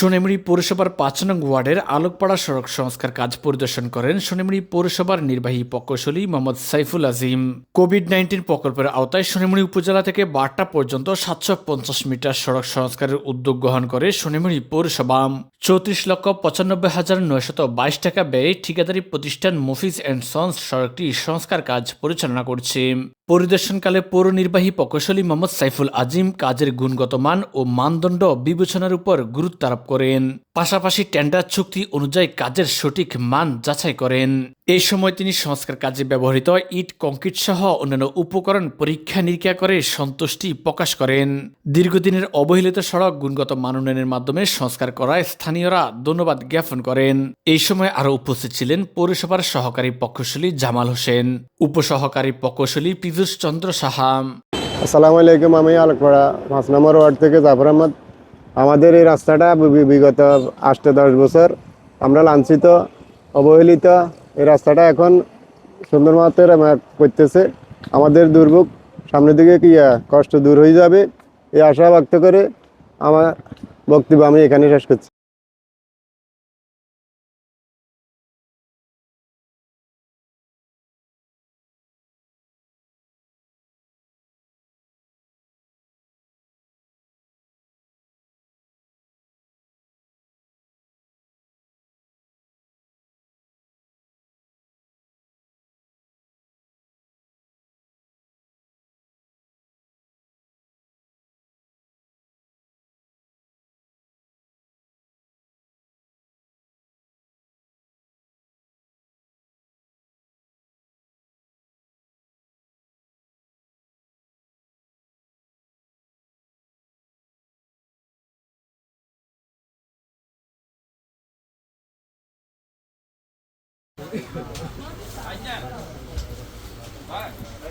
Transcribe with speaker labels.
Speaker 1: সোনামুড়ি পৌরসভার পাঁচ নং ওয়ার্ডের আলোকপাড়া সড়ক সংস্কার কাজ পরিদর্শন করেন সোনামুড়ি পৌরসভার নির্বাহী প্রকৌশলী মোহাম্মদ সাইফুল আজিম। কোভিড নাইন্টিন প্রকল্পের আওতায় সোনামুড়ি উপজেলা থেকে বারটা পর্যন্ত সাতশো পঞ্চাশ মিটার সড়ক সংস্কারের উদ্যোগ গ্রহণ করে সোনামুড়ি পৌরসভা। চৌত্রিশ লক্ষ পঁচানব্বই হাজার নয়শত বাইশ টাকা ব্যয়ে ঠিকাদারি প্রতিষ্ঠান মুফিজ অ্যান্ড সন্স সড়কটি সংস্কার কাজ পরিচালনা করছে। পরিদর্শনকালে পৌর নির্বাহী প্রকৌশলী মোহাম্মদ সাইফুল আজিম কাজের গুণগত মান ও মানদণ্ড বিবেচনার উপর গুরুত্ব আরোপ করেন। পাশাপাশি টেন্ডার চুক্তি অনুযায়ী কাজের সঠিক মান যাচাই করেন। এই সময় তিনি সংস্কার কাজে ব্যবহৃত ইট, কংক্রিট সহ অন্যান্য উপকরণ পরীক্ষা নিরীক্ষা করে সন্তুষ্টি প্রকাশ করেন। দীর্ঘদিনের অবহেলিত সড়ক গুণগত মান উন্নয়নের মাধ্যমে সংস্কার করায় স্থানীয়রা ধন্যবাদ জ্ঞাপন করেন। এই সময় আরও উপস্থিত ছিলেন পৌরসভার সহকারী প্রকৌশলী জামাল হোসেন, উপসহকারী প্রকৌশলী পীযূষ চন্দ্র সাহা।
Speaker 2: আসসালামু আলাইকুম, আমি আলোকপাড়া পাঁচ নম্বর ওয়ার্ড থেকে জাফর আহমদ। আমাদের এই রাস্তাটা বিগত আষ্ট দশ বছর আমরা লাঞ্ছিত, অবহেলিত। এই রাস্তাটা এখন সুন্দর মাত্র করতেছে। আমাদের দুর্ভোগ সামনের দিকে কি কষ্ট দূর হয়ে যাবে, এই আশা ব্যক্ত করে আমার বক্তব্য আমি এখানে শেষ করছি। 아, 이제. 아, 이제.